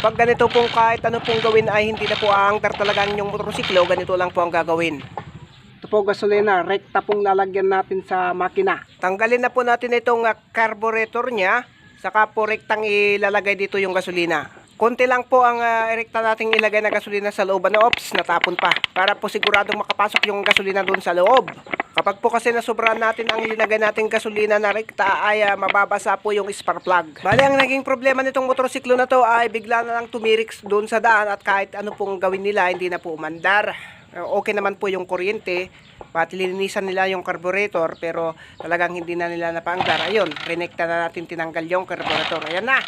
Kapag ganito pong kahit ano pong gawin ay hindi na po aangkar talaga ang inyong motorsiklo, ganito lang po ang gagawin. Ito po gasolina, rekta pong lalagyan natin sa makina. Tanggalin na po natin itong ah, carburetor niya, saka po rektang ilalagay dito yung gasolina. Konti lang po ang uh, rekta nating ilagay na gasolina sa loob. Ano, ops, natapon pa. Para po siguradong makapasok yung gasolina doon sa loob. Kapag po kasi nasobrahan natin ang ilagay nating gasolina na rekta ay ah, mababasa po yung spark plug. Bali, ang naging problema nitong motorsiklo na to ay bigla na lang tumiriks doon sa daan at kahit ano pong gawin nila, hindi na po umandar. Uh, okay naman po yung kuryente, pati linisan nila yung carburetor pero talagang hindi na nila napaanggar. Ayun, renekta na natin tinanggal yung carburetor. Ayan na.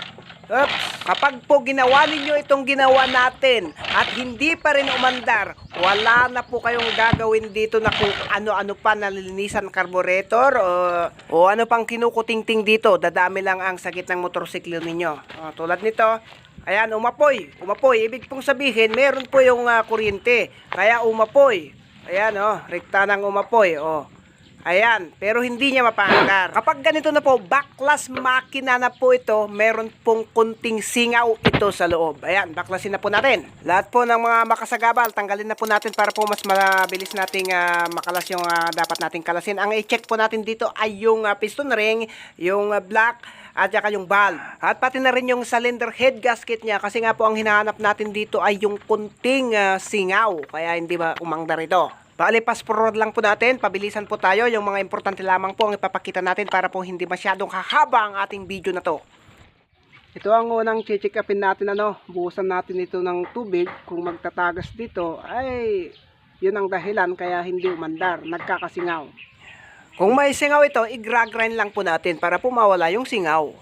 Oops. Kapag po ginawa ninyo itong ginawa natin at hindi pa rin umandar, wala na po kayong gagawin dito na kung ano-ano pa nalilinisan carburetor o, o ano pang kinukutingting dito. Dadami lang ang sakit ng motorsiklo ninyo. O, tulad nito, Ayan, umapoy. Umapoy. Ibig pong sabihin, meron po yung ah, kuryente. Kaya umapoy. Ayan, oh. Rekta ng umapoy. Oh. Ayan. Pero hindi niya mapaangkar. Kapag ganito na po, backlash makina na po ito, meron pong kunting singaw ito sa loob. Ayan, backlasin na po natin. Lahat po ng mga makasagabal, tanggalin na po natin para po mas mabilis nating ah, makalas yung ah, dapat nating kalasin. Ang i-check po natin dito ay yung ah, piston ring, yung ah, black, at saka yung valve. At pati na rin yung cylinder head gasket niya kasi nga po ang hinahanap natin dito ay yung kunting ah, singaw. Kaya hindi ba umangdar ito. Bali, fast forward lang po natin. Pabilisan po tayo. Yung mga importante lamang po ang ipapakita natin para po hindi masyadong hahaba ang ating video na to. Ito ang unang check upin natin ano, buhusan natin ito ng tubig. Kung magtatagas dito ay yun ang dahilan kaya hindi umandar, nagkakasingaw. Kung may singaw ito, i-grind lang po natin para po mawala yung singaw.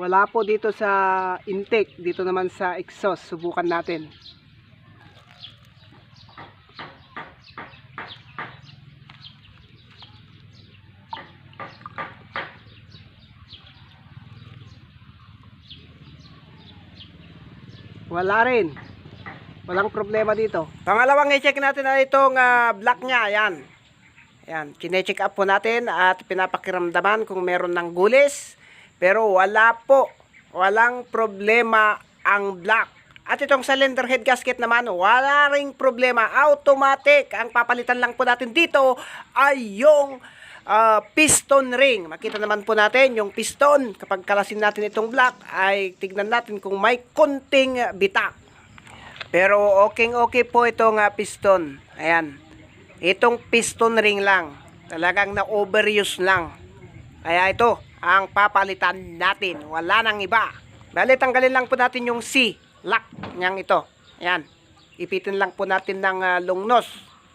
Wala po dito sa intake, dito naman sa exhaust, subukan natin. Wala rin. Walang problema dito. Pangalawang i-check natin na itong ah, black niya. Ayan. Ayan. Kine-check up po natin at pinapakiramdaman kung meron ng gulis. Pero wala po. Walang problema ang black. At itong cylinder head gasket naman, wala ring problema. Automatic. Ang papalitan lang po natin dito ay yung ah, piston ring. Makita naman po natin yung piston. Kapag kalasin natin itong black, ay tignan natin kung may konting bitak. Pero okay okay po itong ah, piston. Ayan. Itong piston ring lang. Talagang na overuse lang. Kaya ito ang papalitan natin. Wala nang iba. Bali tanggalin lang po natin yung C lock niyang ito. Ayan. Ipitin lang po natin ng ah, long nose.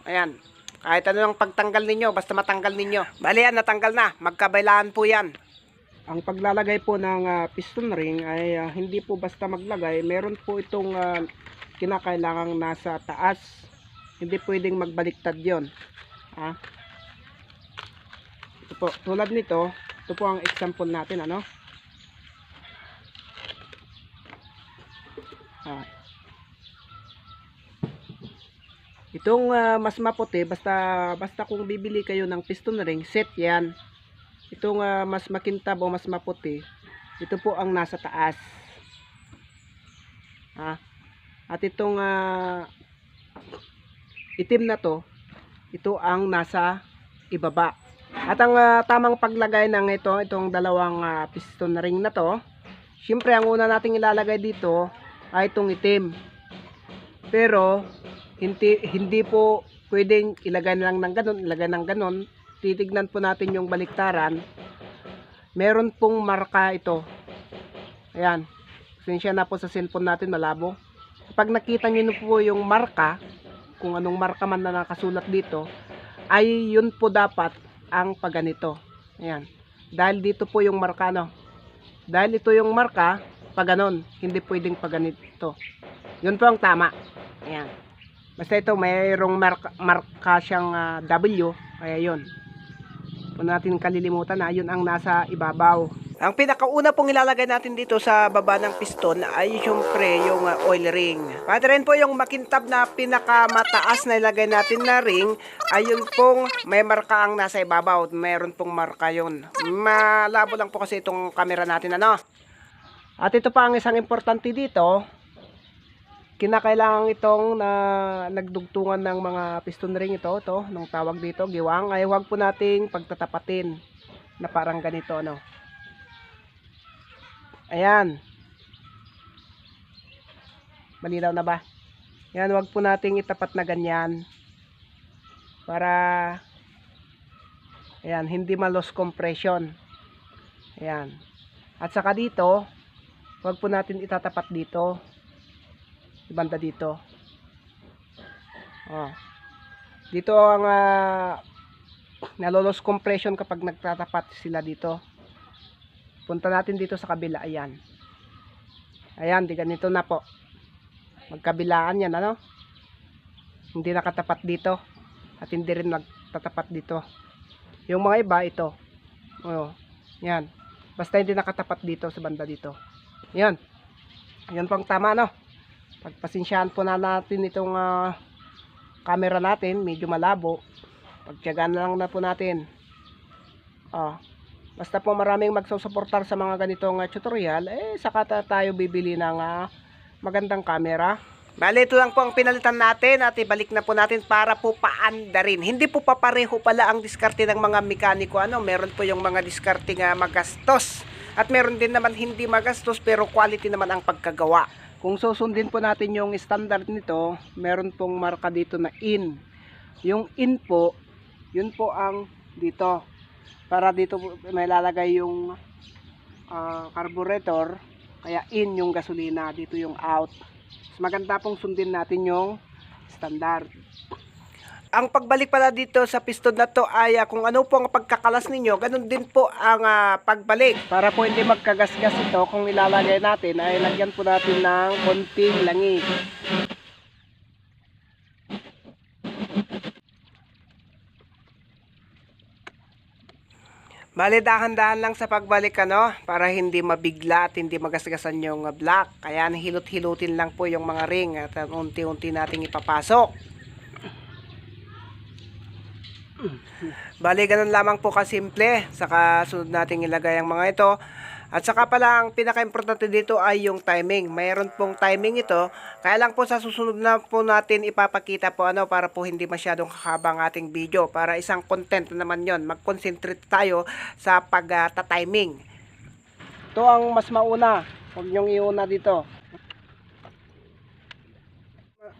Ayan. Kahit ano ang pagtanggal ninyo, basta matanggal ninyo. Bali yan, natanggal na. Magkabailaan po yan. Ang paglalagay po ng ah, piston ring ay ah, hindi po basta maglagay. Meron po itong ah, kinakailangang nasa taas. Hindi pwedeng magbaliktad yon. Ah. Ito po, tulad nito, ito po ang example natin, ano? Ah. Itong ah, mas maputi, basta basta kung bibili kayo ng piston ring, set 'yan. Itong ah, mas makintab o mas maputi, ito po ang nasa taas. Ha? At itong ah, itim na to, ito ang nasa ibaba. At ang ah, tamang paglagay ng ito, itong dalawang ah, piston ring na to, syempre ang una nating ilalagay dito ay itong itim. Pero hindi hindi po pwedeng ilagay lang ng ganun, ilagay ng ganun. Titignan po natin yung baliktaran. Meron pong marka ito. Ayan. Sinsya na po sa cellphone natin malabo. Pag nakita niyo po yung marka, kung anong marka man na nakasulat dito, ay yun po dapat ang paganito. Ayan. Dahil dito po yung marka no. Dahil ito yung marka, pag ganon, hindi pwedeng paganito. Yun po ang tama. Ayan. Basta ito, mayroong marka, marka siyang ah, W, kaya yun. Huwag natin kalilimutan na yun ang nasa ibabaw. Ang pinakauna pong ilalagay natin dito sa baba ng piston ay syempre yung uh, oil ring. Pati rin po yung makintab na pinakamataas na ilagay natin na ring ay yun pong may marka ang nasa ibabaw. Meron pong marka yun. Malabo lang po kasi itong camera natin ano. At ito pa ang isang importante dito, kinakailangan itong na nagdugtungan ng mga piston ring ito, ito, nung tawag dito, giwang, ay huwag po nating pagtatapatin na parang ganito, ano. Ayan. Malinaw na ba? Yan, huwag po nating itapat na ganyan para ayan, hindi ma-loss compression. Ayan. At saka dito, Huwag po natin itatapat dito. Ibanda dito. Oh. Dito ang uh, nalolos compression kapag nagtatapat sila dito. Punta natin dito sa kabila. Ayan. Ayan, di ganito na po. Magkabilaan yan, ano? Hindi nakatapat dito. At hindi rin nagtatapat dito. Yung mga iba, ito. Oh, yan. Basta hindi nakatapat dito sa banda dito. Yan. Yan pang tama no. Pagpasensyahan po na natin itong ah, camera natin, medyo malabo. Pagtiyagaan na lang na po natin. Ah, basta po maraming magsusuportar sa mga ganitong ah, tutorial, eh saka ta- tayo bibili ng ah, magandang camera. Bale, ito lang po ang pinalitan natin at ibalik na po natin para po paandarin. Hindi po papareho pala ang diskarte ng mga mekaniko. Ano, meron po yung mga diskarte nga magastos. At meron din naman hindi magastos pero quality naman ang pagkagawa. Kung susundin po natin yung standard nito, meron pong marka dito na in. Yung in po, yun po ang dito. Para dito may lalagay yung ah, carburetor, kaya in yung gasolina, dito yung out. Mas maganda pong sundin natin yung standard. Ang pagbalik pala dito sa piston na to ay ah, kung ano po ang pagkakalas ninyo, ganun din po ang ah, pagbalik. Para po hindi magkagasgas ito, kung ilalagay natin, ay lagyan po natin ng konting langis. Bale, dahan-dahan lang sa pagbalik ano, para hindi mabigla at hindi magasgasan yung block. Kaya hilot-hilutin lang po yung mga ring at ah, unti-unti nating ipapasok. Bale, ganun lamang po kasimple. Saka sunod nating ilagay ang mga ito. At saka pala ang pinaka-importante dito ay yung timing. Mayroon pong timing ito. Kaya lang po sa susunod na po natin ipapakita po ano para po hindi masyadong kakaba ang ating video. Para isang content na naman yon Mag-concentrate tayo sa pag-timing. Ito ang mas mauna. Huwag niyong iuna dito.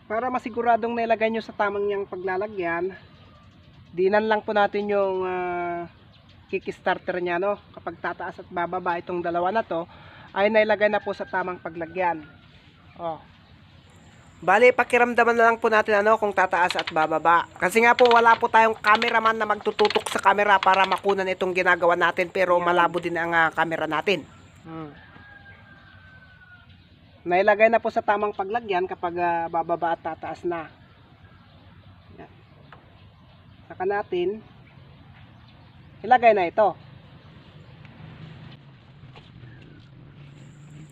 Para masiguradong nailagay nyo sa tamang niyang paglalagyan, dinan lang po natin yung ah, kickstarter niya no. Kapag tataas at bababa itong dalawa na to, ay nailagay na po sa tamang paglagyan. Oh. Bale, pakiramdaman na lang po natin ano kung tataas at bababa. Kasi nga po wala po tayong cameraman na magtututok sa camera para makunan itong ginagawa natin pero malabo din ang ah, camera natin. Hmm. Nailagay na po sa tamang paglagyan kapag ah, bababa at tataas na. Saka natin ilagay na ito.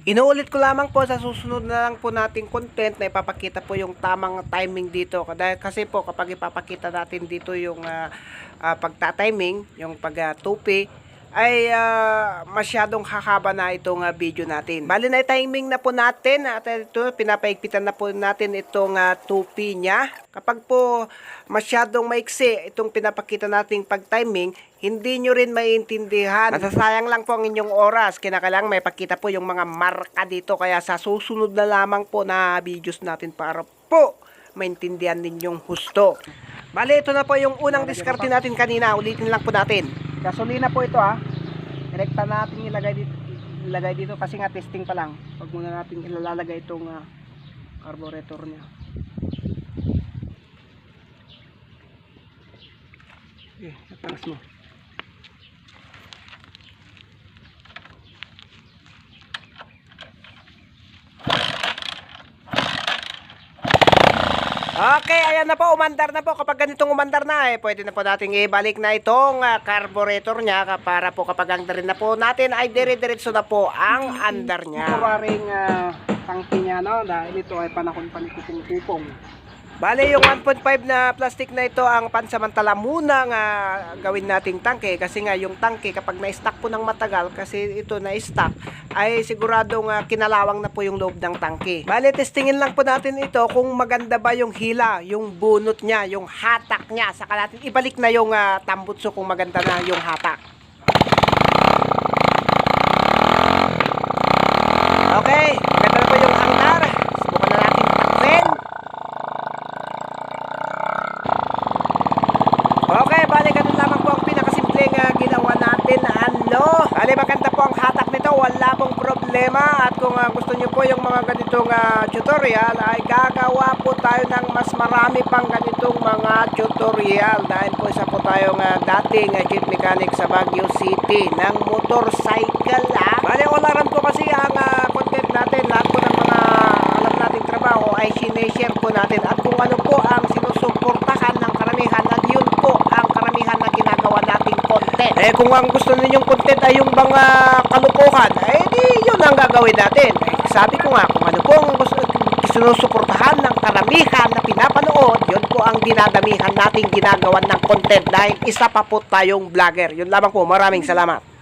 Inuulit ko lamang po sa susunod na lang po nating content na ipapakita po yung tamang timing dito. Kasi po kapag ipapakita natin dito yung uh, pagta-timing, yung pag-tupi, ay ah, masyadong hahaba na itong ah, video natin. Bali na timing na po natin at ito pinapaigpitan na po natin itong ah, tupi niya. Kapag po masyadong maiksi itong pinapakita nating pag-timing, hindi nyo rin maiintindihan. Masasayang lang po ang inyong oras. Kinakailangan may pakita po yung mga marka dito. Kaya sa susunod na lamang po na videos natin para po maintindihan ninyong husto. Bali, ito na po yung unang diskarte natin kanina. Ulitin lang po natin. Gasolina po ito ah. Direkta natin ilagay dito, ilagay dito kasi nga testing pa lang. Pag muna natin ilalagay itong ah, carburetor niya. Eh, taas mo. Okay, ayan na po, umandar na po. Kapag ganitong umandar na, eh, pwede na po nating ibalik na itong ah, carburetor niya para po kapag andarin na po natin ay dire-diretso na po ang andar niya. Ito ring uh, tangke niya, no? Dahil ito ay panahon pa ni kupong-kupong. Bale, yung 1.5 na plastic na ito ang pansamantala muna nga gawin nating tangke kasi nga yung tangke kapag na-stack po ng matagal kasi ito na-stack ay siguradong ah, kinalawang na po yung loob ng tangke. Bale, testingin lang po natin ito kung maganda ba yung hila, yung bunot niya, yung hatak niya. Saka natin ibalik na yung ah, tambutso kung maganda na yung hatak. Okay, maganda na po yung andar. Subukan na natin takben. Okay, bali ganun lamang po ang pinakasimpleng uh, ginawa natin. Ano? Bali maganda po ang hatak nito, wala pong problema. At kung ah, gusto nyo po yung mga ganitong ah, tutorial, ay gagawa po tayo ng mas marami pang ganitong mga tutorial. Dahil po isa po tayong ah, dating uh, chief mechanic sa Baguio City ng motorcycle. Ah. Bali, wala rin po kasi ang ah, content natin. Lahat po ng mga alam nating trabaho ay sineshare po natin. At kung ano po ang sinusuportahan ng karamihan at yun po ang karamihan na ginagawa nating content. Eh kung ang gusto ninyong content ay yung mga kalukuhan, eh di yun ang gagawin natin. Eh, sabi ko nga, kung ano po ang gusto, sinusuportahan ng karamihan na pinapanood, yun po ang dinadamihan nating ginagawan ng content dahil isa pa po tayong vlogger. Yun lamang po, maraming salamat.